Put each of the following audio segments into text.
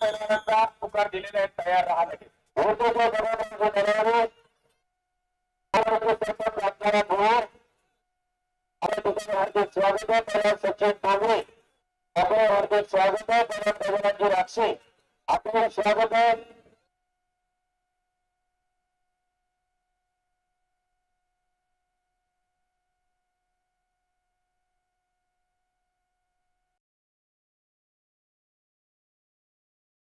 पैलवानांचा पुकार दिलेला आहे तयार राहण्यासाठी स्वागत आहे त्याला सचिन ठाकरे आपलं हार्दिक स्वागत आहे राक्षी आपलं स्वागत आहे.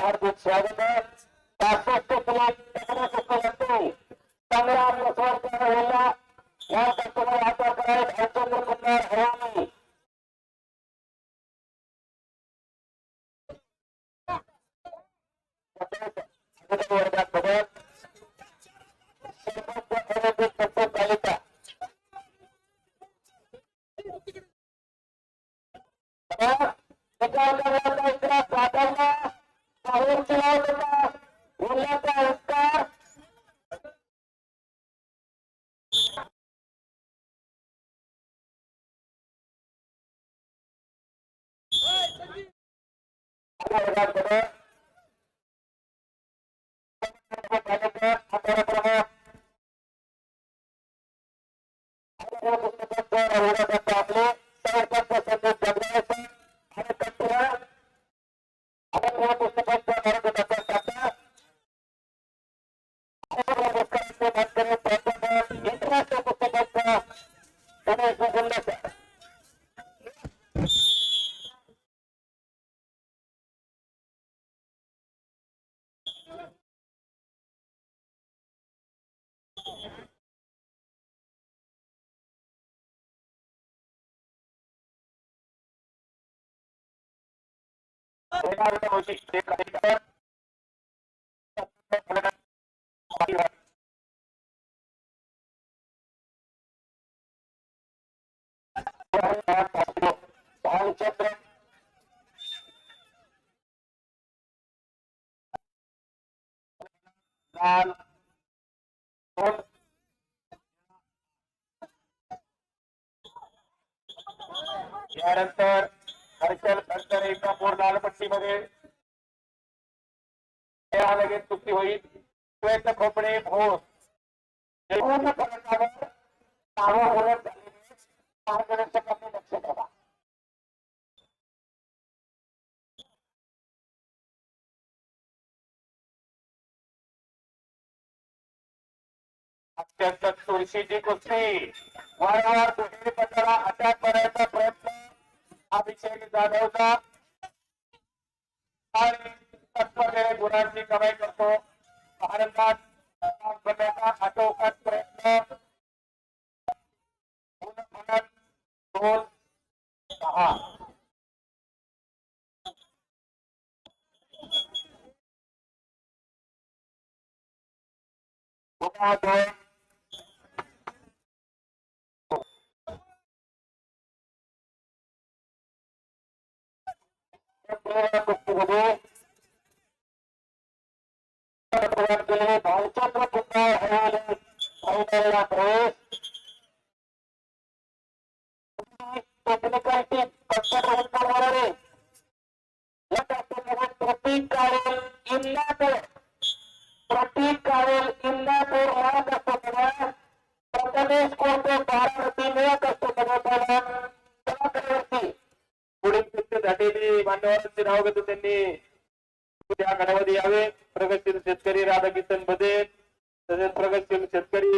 हार्दिक स्वागत आहे. पासष्ट संग्राम या कस्टमर हातात करायत हरचंद्र कुमार हरामी वर्गात तालुका उत्तर आपले यानंतर हर्षल खडतर एका पूर लालपट्टीमध्ये लगेच चुकी होईल. श्वेत खोपडे भोस पूर्ण फलकावर नावं ओळख झालेली मार्गदर्शकांनी लक्ष ठेवा. अत्यंत चुरशीची कुस्ती. वारंवार दुहेरी पत्राला अटॅक करायचा प्रयत्न अभिषेक जाधवचा. आणि तत्परतेने गुणांची कमाई करतो. भारतात काम करण्याचा आटोकाट प्रयत्न. दोन सहा. पुन्हा दोन बक्तव्य परिवार के लिए भाईचंद्र कुमार हमारे भाईदारा प्रवेश टेक्निकल टीम कक्षा ग्रहण करणारे या टप्प्यामध्ये प्रतीक कारेल इंदापूर प्रतीक कारेल इंदापूर महाराष्ट्र प्रथमेश कोणते भारत मान्यवरांची नाव घेतो त्यांनी. त्या गणामध्ये यावे. प्रगतशील शेतकरी राधाकिशन बदे. तसेच प्रगतशील शेतकरी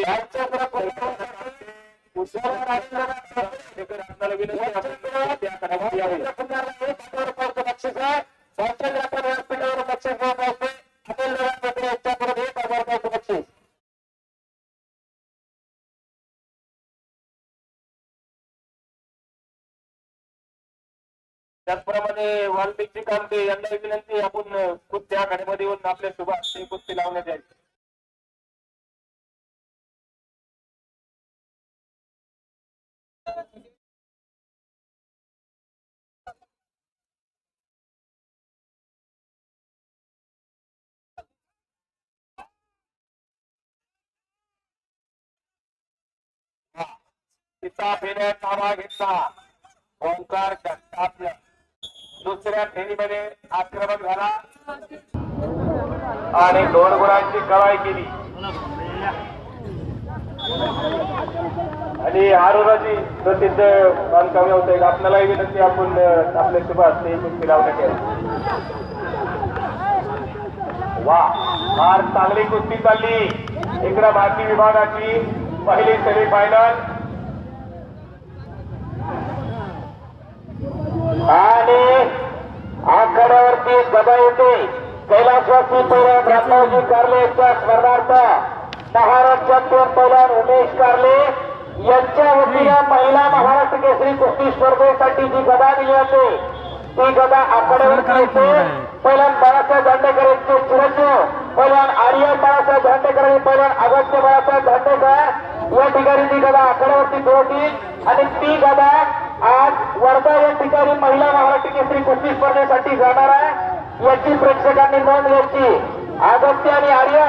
विनंती आहे, त्या गणामध्ये त्याचप्रमाणे यांना विनंती आपण खुद त्या घडीमध्ये येऊन आपल्या शुभ हस्ते कुस्ती लावण्यात यावी. घेतला. ओंकार दुसऱ्या फेरीमध्ये आक्रमण झाला. आणि दोन गुणांची कवाई केली. आणि आरोग्याची प्रसिद्ध बांधकाम व्यावसायिक आपल्यालाही विनंती आपण आपले सुभाष शुभ लावण्यात वा फार चांगली कुस्ती चालली. इकडे भारतीय विभागाची पहिली सेमीफायनल आणि आखाड्यावरती गदा येते. कैलासवासी पैलवान रत्नावजी कारले यांच्या स्मरणार्थ महाराष्ट्र चॅम्पियन पैलवान उमेश कारले यांच्या वतीनं महिला महाराष्ट्र केसरी कुस्ती स्पर्धेसाठी जी गदा दिली जाते ती गदा आखाड्यावरती येते. पैलवान बाळासाहेब दांडेकर यांचे चिरंजीव पैलवान आर्यन बाळासाहेब दांडेकर आणि पैलवान अगत्य बाळासाहेब दांडेकर या ठिकाणी ती गदा आखाड्यावरती जोडतील आणि ती गदा आज वर्धा या ठिकाणी महिला महाराष्ट्र केसरी कुस्ती स्पर्धेसाठी जाणार आहे. याची प्रेक्षकांनी नोंद घ्यायची. आगत्य आणि आर्या.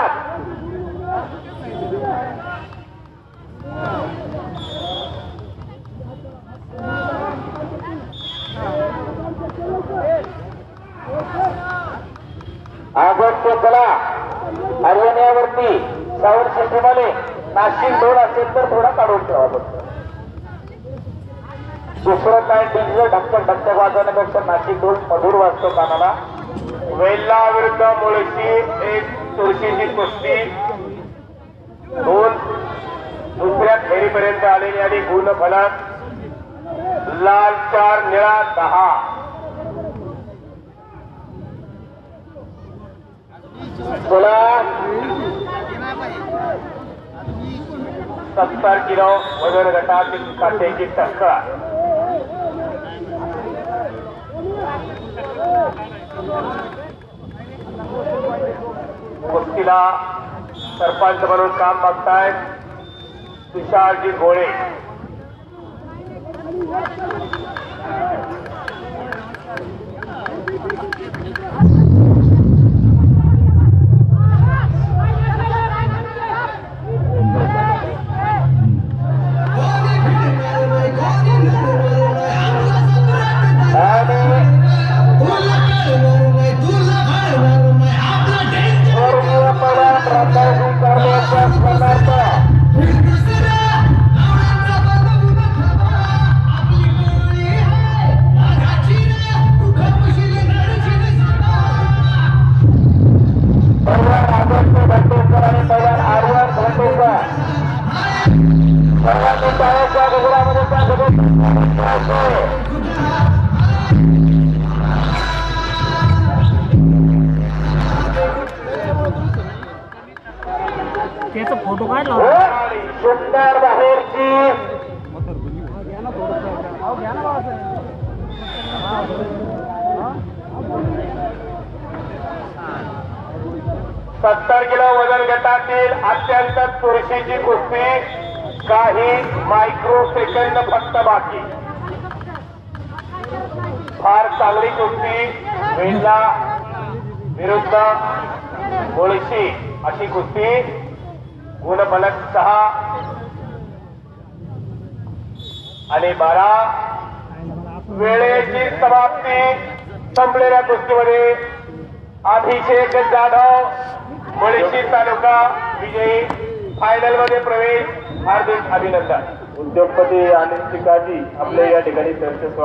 आगत्य कला. हरियाण्यावरती सावर शेतीमध्ये नाशिक दोन असेल तर थोडा काढून ठेवा बघतो दुसरं काय डिझेल ढक्कन ढक्कन वाजवण्यापेक्षा नाशिक ढोल मधुर वाजतो कानाला. वेल्ला विरुद्ध मुळशी एक तुळशीची कुस्ती. दोन दुसऱ्या फेरीपर्यंत आलेली आणि गुण फलक. लाल चार निळा दहा. सोळा. सत्तर किलो वजन गटातील काठ्याची टक्कर कुस्तीला सरपंच म्हणून काम बघतायत तुषारजी गोळे त्याचा फोटो सत्तर किलो वजन गटातील अत्यंत चुरशीची कुस्ती. काही मायक्रो सेकंड फक्त बाकी. फार चांगली कुस्ती वेल्ला विरुद्ध मुळशी अशी कुस्ती गुणफलक सहा आणि बारा. वेळेची समाप्ती संपलेल्या कुस्तीमध्ये अभिषेक जाधव मुळशी तालुका विजयी फायनलमध्ये प्रवेश. हार्दिक अभिनंदन. उद्योगपती आनंद शिकाजी आपल्या या ठिकाणी चर्चेत